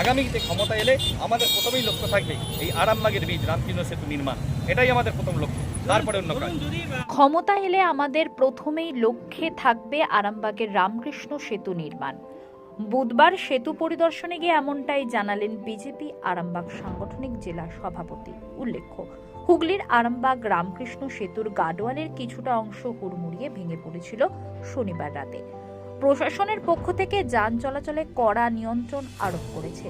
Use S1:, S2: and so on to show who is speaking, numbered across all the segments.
S1: আগামীতে ক্ষমতা এলে আমাদের প্রথমেই লক্ষ্য থাকবে এই আরামবাগের বীজ রামকৃষ্ণ সেতু নির্মাণ। এটাই আমাদের প্রথম লক্ষ্য। তারপরে অন্য কাজ।
S2: ক্ষমতা এলে আমাদের প্রথমেই লক্ষ্যে থাকবে আরামবাগের রামকৃষ্ণ সেতু নির্মাণ। বুধবার সেতু পরিদর্শনে গিয়ে এমনটাই জানালেন বিজেপি আরামবাগ সাংগঠনিক জেলা সভাপতি। উল্লেখ্য হুগলির আরামবাগ রামকৃষ্ণ সেতুর গাডোয়ালের কিছুটা অংশ হুড়মুড়িয়ে ভেঙে পড়েছিল শনিবার রাতে। প্রশাসনের পক্ষ থেকে যান চলাচলে কড়া নিয়ন্ত্রণ আরোপ করেছে।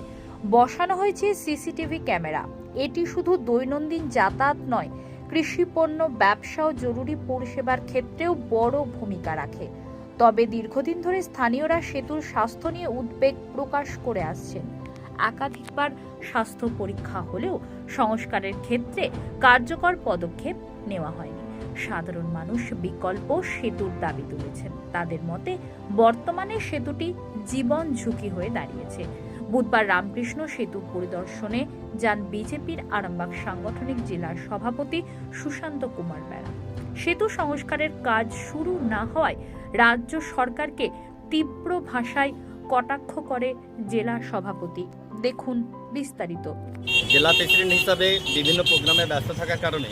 S2: বসানো হয়েছে সিসিটিভি ক্যামেরা। এটি শুধু দৈনন্দিন যাতায়াত নয় কৃষিপণ্য ব্যবসা ও জরুরি পরিষেবার ক্ষেত্রেও বড় ভূমিকা রাখে। তবে দীর্ঘদিন ধরে স্থানীয়রা সেতুর স্বাস্থ্য নিয়ে উদ্বেগ প্রকাশ করে আসছেন। একাধিকবার স্বাস্থ্য পরীক্ষা হলেও সংস্কারের ক্ষেত্রে কার্যকর পদক্ষেপ নেওয়া হয়নি। সাধারণ মানুষ বিকল্প সেতুর দাবি তুলেছেন। তাদের মতে, বর্তমানে সেতুটি জীবন ঝুঁকি হয়ে দাঁড়িয়েছে। বুধবার রামকৃষ্ণ সেতু পরিদর্শনে যান বিজেপির আরামবাগ সাংগঠনিক জেলার সভাপতি সুশান্ত কুমার বেড়া সেতু সংস্কারের কাজ শুরু না হওয়ায় রাজ্য সরকারকে তীব্র ভাষায় কটাক্ষ করে জেলা সভাপতি। দেখুন বিস্তারিত।
S1: জেলা প্রেসিডেন্ট হিসাবে বিভিন্ন প্রোগ্রামে ব্যস্ত থাকার কারণে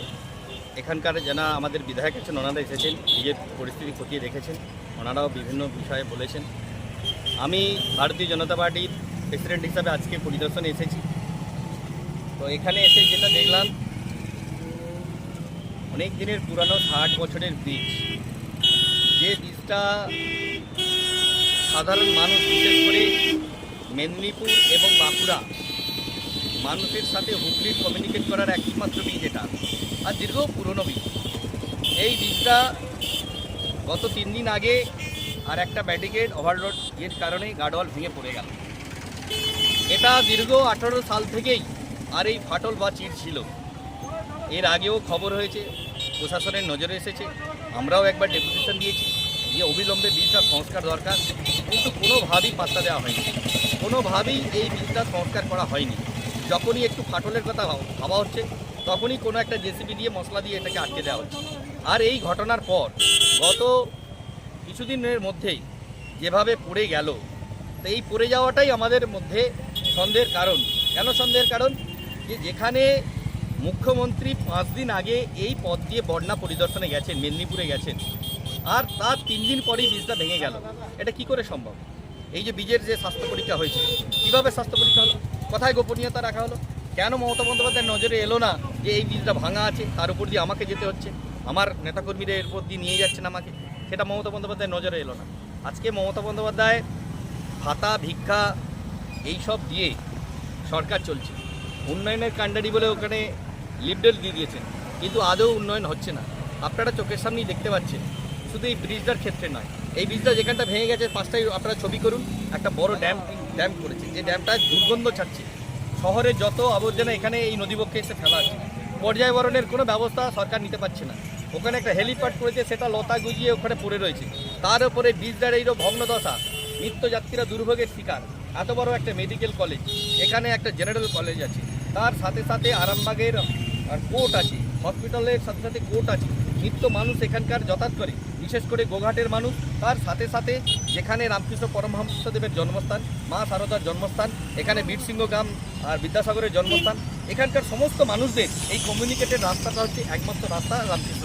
S1: এখানকার যারা আমাদের বিধায়ক আছেন, ওনারা এসেছেন, নিজের পরিস্থিতি খতিয়ে দেখেছেন, ওনারাও বিভিন্ন বিষয়ে বলেছেন। আমি ভারতীয় জনতা পার্টির প্রেসিডেন্ট হিসাবে আজকে পরিদর্শনে এসেছি। তো এখানে এসে যেটা দেখলাম, অনেক দিনের পুরানো ষাট বছরের ব্রিজ যে বীজটা সাধারণ মানুষ, বিশেষ করে মেদিনীপুর এবং বাঁকুড়া মানুষের সাথে হুগলির কমিউনিকেট করার একমাত্র বীজ এটা আর দীর্ঘ পুরনো বীজ এই বীজটা গত তিন দিন আগে আর একটা ব্যারিকেড ওভারলোড এর কারণে গাডওয়াল ভেঙে পড়ে গেল। এটা দীর্ঘ আঠারো সাল থেকেই আর এই ফাটল বা চির ছিল। এর আগেও খবর হয়েছে, প্রশাসনের নজরে এসেছে, আমরাও একবার ডেপুটেশন দিয়েছি যে অবিলম্বে বীজটা সংস্কার দরকার, কিন্তু কোনোভাবেই পাত্তা দেওয়া হয়নি। কোনোভাবেই এই বীজটা সংস্কার করা হয়নি। যখনই একটু ফাটলের কথা ভাবা হচ্ছে, তখনই কোনো একটা জেসিবি দিয়ে মশলা দিয়ে এটাকে আটকে দেওয়া হচ্ছে। আর এই ঘটনার পর গত কিছুদিনের মধ্যেই যেভাবে পড়ে গেল তো এই পড়ে যাওয়াটাই আমাদের মধ্যে সন্দেহের কারণ। কেন সন্দেহের কারণ? যে যেখানে মুখ্যমন্ত্রী পাঁচ দিন আগে এই পথ দিয়ে বন্যা পরিদর্শনে গেছেন, মেদিনীপুরে গেছেন, আর তার তিন দিন পরেই বীজটা ভেঙে গেল, এটা কি করে সম্ভব? এই যে বীজের যে স্বাস্থ্য পরীক্ষা হয়েছে, কীভাবে স্বাস্থ্য পরীক্ষা হলো? কোথায় গোপনীয়তা রাখা হলো। কেন মমতা বন্দ্যোপাধ্যায়ের নজরে এলো না যে এই বীজটা ভাঙা আছে, তার উপর দিয়ে আমাকে যেতে হচ্ছে? আমার নেতাকর্মীরা এর উপর দিয়ে নিয়ে যাচ্ছেন আমাকে। সেটা মমতা বন্দ্যোপাধ্যায়ের নজরে এলো না। আজকে মমতা বন্দ্যোপাধ্যায় ভাতা, ভিক্ষা এইসব দিয়ে সরকার চলছে। উন্নয়নের কাণ্ডারি বলে ওখানে লিপডেল দিয়ে দিয়েছেন। কিন্তু আদৌ উন্নয়ন হচ্ছে না। আপনারা চোখের সামনেই দেখতে পাচ্ছেন। শুধু এই ব্রিজটার ক্ষেত্রে নয় এই ব্রিজটা যেখানটা ভেঙে গেছে পাঁচটাই আপনারা ছবি করুন। একটা বড় ড্যাম ড্যাম করেছে। যে ড্যামটা দুর্গন্ধ ছাড়ছে। শহরে যত আবর্জনা এখানে এই নদীবক্ষে এসে ফেলা আছে। পর্যায়বরণের কোনো ব্যবস্থা সরকার নিতে পারছে না। ওখানে একটা হেলিপ্যাড করেছে, সেটা লতা গুজিয়ে ওখানে পড়ে রয়েছে। তার উপরে ব্রিজটার এইরকম ভগ্নদশা নিত্যযাত্রীরা দুর্ভোগের শিকার। এত বড় একটা মেডিকেল কলেজ এখানে একটা জেনারেল কলেজ আছে। তার সাথে সাথে আরামবাগের কোর্ট আছে। হসপিটালের সাথে সাথে কোর্ট আছে। নিত্য মানুষ এখানকার যাতায়াত করে বিশেষ করে গোঘাটের মানুষ, তার সাথে সাথে যেখানে রামকৃষ্ণ পরমহংসদেবের জন্মস্থান, মা সারদার জন্মস্থান, এখানে বীরসিংহ গ্রাম আর বিদ্যাসাগরের জন্মস্থান, এখানকার সমস্ত মানুষদের এই কমিউনিকেটেড রাস্তাটা হচ্ছে একমাত্র রাস্তা রামকৃষ্ণ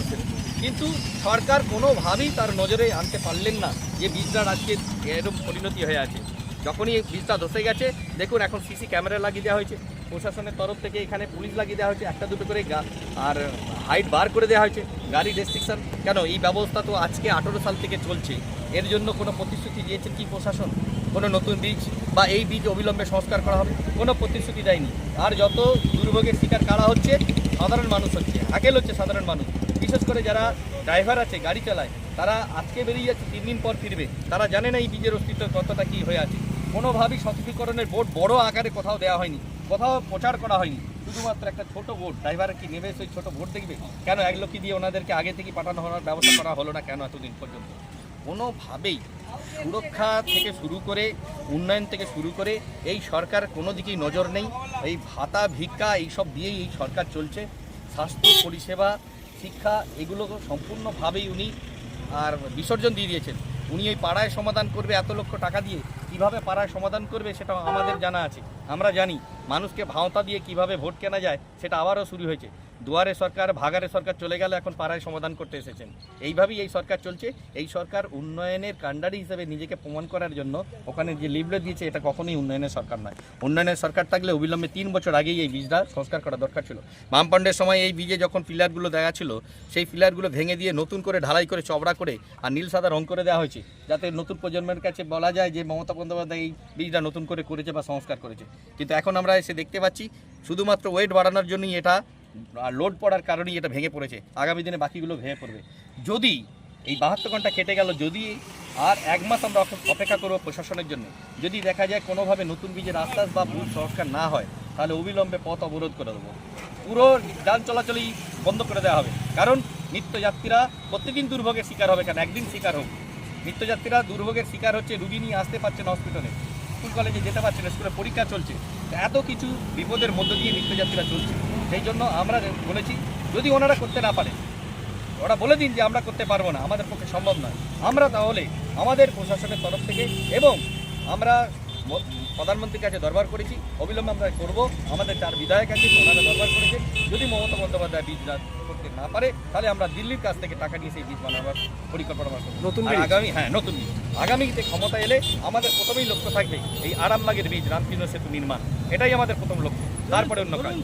S1: কিন্তু সরকার কোনোভাবেই তার নজরে আনতে পারলেন না যে বীজটার আজকে এরকম পরিণতি হয়ে আছে। যখনই বীজটা ধসে গেছে, দেখুন এখন সিসি ক্যামেরা লাগিয়ে দেওয়া হয়েছে। প্রশাসনের তরফ থেকে এখানে পুলিশ লাগিয়ে দেওয়া হয়েছে, একটা দুটো করে আর হাইট বার করে দেওয়া হয়েছে, গাড়ি রেস্ট্রিকশন কেন? এই ব্যবস্থা তো আজকে আঠেরো সাল থেকে চলছে। এর জন্য কোনো প্রতিশ্রুতি দিয়েছে কি প্রশাসন? কোনো নতুন বীজ বা এই বীজ অবিলম্বে সংস্কার করা হবে? কোনো প্রতিশ্রুতি দেয়নি। আর যত দুর্ভোগের শিকার কারা হচ্ছে? সাধারণ মানুষ হচ্ছে। আকেল হচ্ছে সাধারণ মানুষ। বিশেষ করে যারা ড্রাইভার আছে, গাড়ি চালায়, তারা আজকে বেরিয়ে যাচ্ছে তিন দিন পর ফিরবে। তারা জানে না এই বীজের অস্তিত্ব কতটা কী হয়ে আছে। কোনোভাবেই সচেতনকরণের বোর্ড বড় আকারে কোথাও দেওয়া হয়নি। কোথাও প্রচার করা হয়নি। শুধুমাত্র একটা ছোট বোর্ড। ড্রাইভার কি নেবে সেই ছোট বোর্ড দেখবে? কেন এক লোককে দিয়ে ওনাদেরকে আগে থেকে পাঠানো হওয়ার ব্যবস্থা করা হলো না কেন এতদিন পর্যন্ত? কোনোভাবেই সুরক্ষা থেকে শুরু করে, উন্নয়ন থেকে শুরু করে এই সরকার কোনো দিকেই নজর নেই। এই ভাতা, ভিক্ষা এইসব দিয়েই এই সরকার চলছে। স্বাস্থ্য, পরিষেবা, শিক্ষা, এগুলো সম্পূর্ণভাবেই উনি আর বিসর্জন দিয়ে দিয়েছেন। উনি ওই পাড়ায় সমাধান করবে এত লক্ষ টাকা দিয়ে। কীভাবে পাড়ায় সমাধান করবে সেটা আমাদের জানা আছে আমরা জানি। মানুষকে ভাওতা দিয়ে কীভাবে ভোট কেনা যায় সেটা আবারও শুরু হয়েছে। দুয়ারে সরকার, ভাগারে সরকার চলে গেল, এখন পাড়ায় সমাধান করতে এসেছেন। এইভাবেই এই সরকার চলছে। এই সরকার উন্নয়নের কাণ্ডারি হিসেবে নিজেকে প্রমাণ করার জন্য ওখানে যে লিবলে দিয়েছে, এটা কখনোই উন্নয়নের সরকার নয়। উন্নয়নের সরকার থাকলে অবিলম্বে তিন বছর আগেই এই বীজটা সংস্কার করা দরকার ছিল। বামপন্ডের সময় এই বীজে যখন পিলারগুলো দেওয়া ছিল, সেই পিলারগুলো ভেঙে দিয়ে নতুন করে ঢালাই করে চওড়া করে আর নীল সাদা রং করে দেওয়া হয়েছে, যাতে নতুন প্রজন্মের কাছে বলা যায় যে মমতা বন্দ্যোপাধ্যায় এই বীজটা নতুন করে করেছে বা সংস্কার করেছে। কিন্তু এখন আমরা এসে দেখতে পাচ্ছি, শুধুমাত্র ওয়েট বাড়ানোর জন্যই এটা লোড পড়ার কারণেই এটা ভেঙে পড়েছে। আগামী দিনে বাকিগুলো ভেঙে পড়বে। যদি এই বাহাত্তর ঘণ্টা কেটে গেল, যদি আর এক মাস আমরা অপেক্ষা করব প্রশাসনের জন্য, যদি দেখা যায় কোনোভাবে নতুন বীজের আশ্বাস বা বুথ সংস্কার না হয়, তাহলে অবিলম্বে পথ অবরোধ করে দেবো। পুরো যান চলাচলই বন্ধ করে দেওয়া হবে। কারণ নিত্যযাত্রীরা প্রতিদিন দুর্ভোগের শিকার হবে কেন? একদিন শিকার হোক। নিত্যযাত্রীরা দুর্ভোগের শিকার হচ্ছে, রুগী নিয়ে আসতে পারছে না হসপিটালে স্কুল কলেজে যেতে পারছে না, স্কুলে পরীক্ষা চলছে। এত কিছু বিপদের মধ্য দিয়ে নিত্যযাত্রীরা চলছে। সেই জন্য আমরা বলেছি, যদি ওনারা করতে না পারে, ওরা বলে দিন যে আমরা করতে পারব না, আমাদের পক্ষে সম্ভব নয়। আমরা তাহলে আমাদের প্রশাসনের তরফ থেকে এবং আমরা প্রধানমন্ত্রীর কাছে দরবার করেছি অবিলম্বে আমরা করব। আমাদের চার বিধায়ক আছে ওনারা দরবার করেছে। যদি মমতা বন্দ্যোপাধ্যায় বীজ করতে না পারে তাহলে আমরা দিল্লির কাছ থেকে টাকা নিয়ে সেই বীজ বানাবার পরিকল্পনা করব।
S3: নতুন
S1: আগামী হ্যাঁ নতুন বীজ। আগামীতে ক্ষমতা এলে আমাদের প্রথমেই লক্ষ্য থাকবে এই আরামবাগের বীজ রামকৃষ্ণ সেতু নির্মাণ। এটাই আমাদের প্রথম লক্ষ্য। তারপরে অন্য কাজ।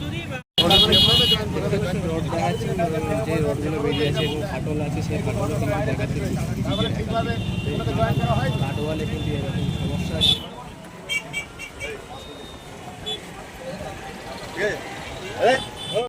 S3: কাটোয়ালে কিন্তু এরকম সমস্যা আছে।